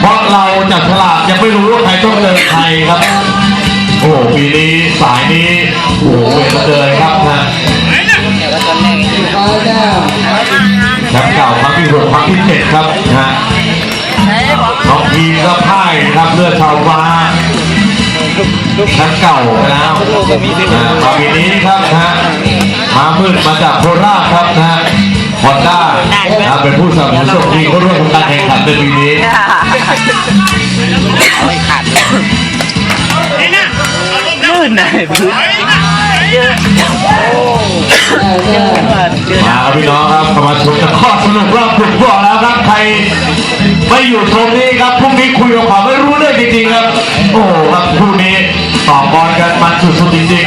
เพราะเราจับฉลากยังไม่รู้ว่าใครต้องเจอใครครับ โอ้ปีนี้สายนี้โอ้เวรเลยครับนะร้อยแชมป์เก่าครั้งที่หกครั้งที่เจ็ดครับนะน้องพีก็พ่ายครับเลือดชาวฟ้าแชมป์เก่าไปแล้วนะมาปีนี้ครับนะฮะมามืดมาจากโคราชครับนะ ฮะฮอนด้านะเป็นผู้สนับสนุนส่งทีมเข้าร่วมการแข่งขันในปีนี้ไม่ขาดลื่นนะพื้นเยอะแก้วแก้วมาครับพี่น้องครับเข้ามาชมกันข้อสนุกรอบถูกบอกแล้วครับใครไม่อยู่ตรงนี้ครับพรุ่งนี้คุยกับเขาไม่รู้เรื่องจริงๆครับ โอ้โหครับพรุ่งนี้ต่อบอลกันมันสุดๆจริง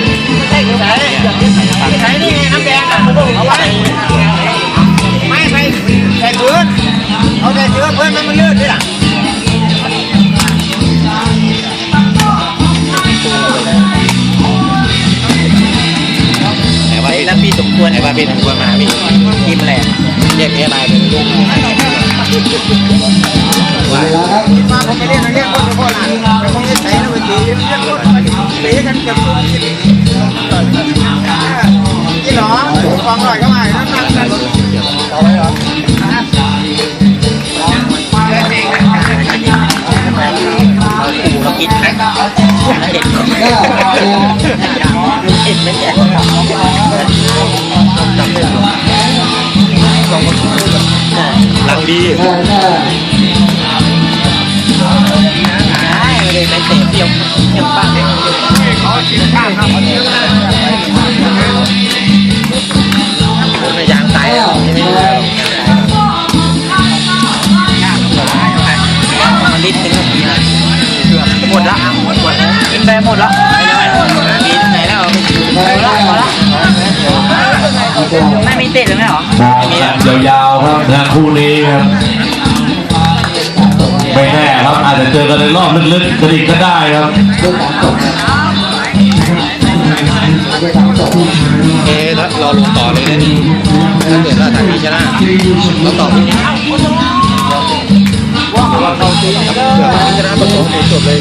ๆ ควรแต่ว่าพี่สมควรมาพี่ทีมแหลกแยกแยะลายไปเรื่อยเวลาครับมาผมไม่เล่นนะเล่นคนเฉพาะหลานแต่ผมจะใช้นะเมื่อกี้เล่นคนเละกันเกือบทุกทีนี่หรอฟองอร่อยก็มาแล้วนั่งกันเอาไว้เหรอ ดีแก้วแก้วไม่ได้ไม่เตะเที่ยวเที่ยวป้าเขาชิมข้าวครับยางตายแก้แล้ววใช่ไหมแก้วมันลิตรนึงหมดละหมดละเป็นแบหมดละมีไหนแล้วแก้วแก้วไม่มีเตะเลยไหมหรอมองกัน ยาวๆครับนะคู่นี้ครับไม่แน่ครับ อาจจะเจอกันในรอบลึกๆกระดิกก็ได้ครับเรื่องการจบเรื่องการจบเอ๊ะแล้วรอลงต่อเลยนะถ้าเกิดว่าทางนี้ชนะเราต่อพี่ว่าเราตีกับเพื่อนชนะประสงค์จบเลย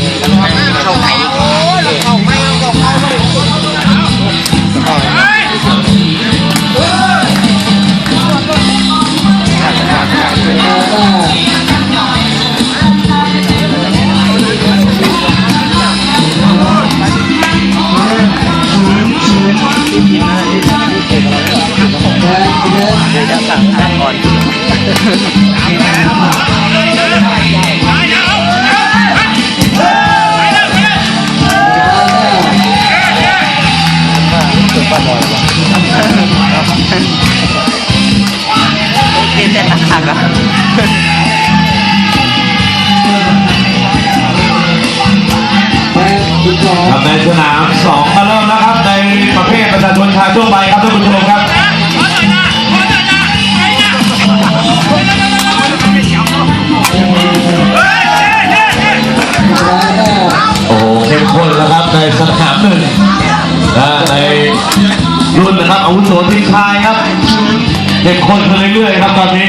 ต้นะครับในสนามสองมาเริ่มแล้วครับ ในประเภทประชาชนชายทั่วไปครับท่านผู้ชมครับโอ้โหเข้มข้นแล้วครับในสนามหนึ่งนะในรุ่นนะครับอาวุโสทีมชายครับเข้มข้นขึ้นเรื่อยๆครับตอนนี้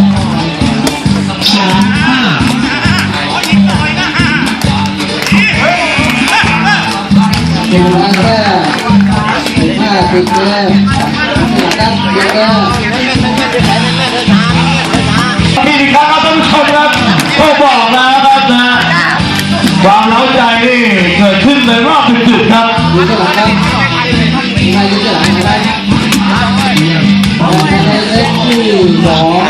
อเคหนึ่งหนึ่งสี่หนึ่งล้าแค่สิบห้าสิบแค่นะครับเดี๋ยวก็นี่ดีครับท่านผู้ชมครับก็บอกนะครับนะความเล้าใจนี่เกิดขึ้นในรอบดึกๆครับอยู่ข้างหลังครับนายอยู่ข้างหลังนะครับในเล็กที่สอง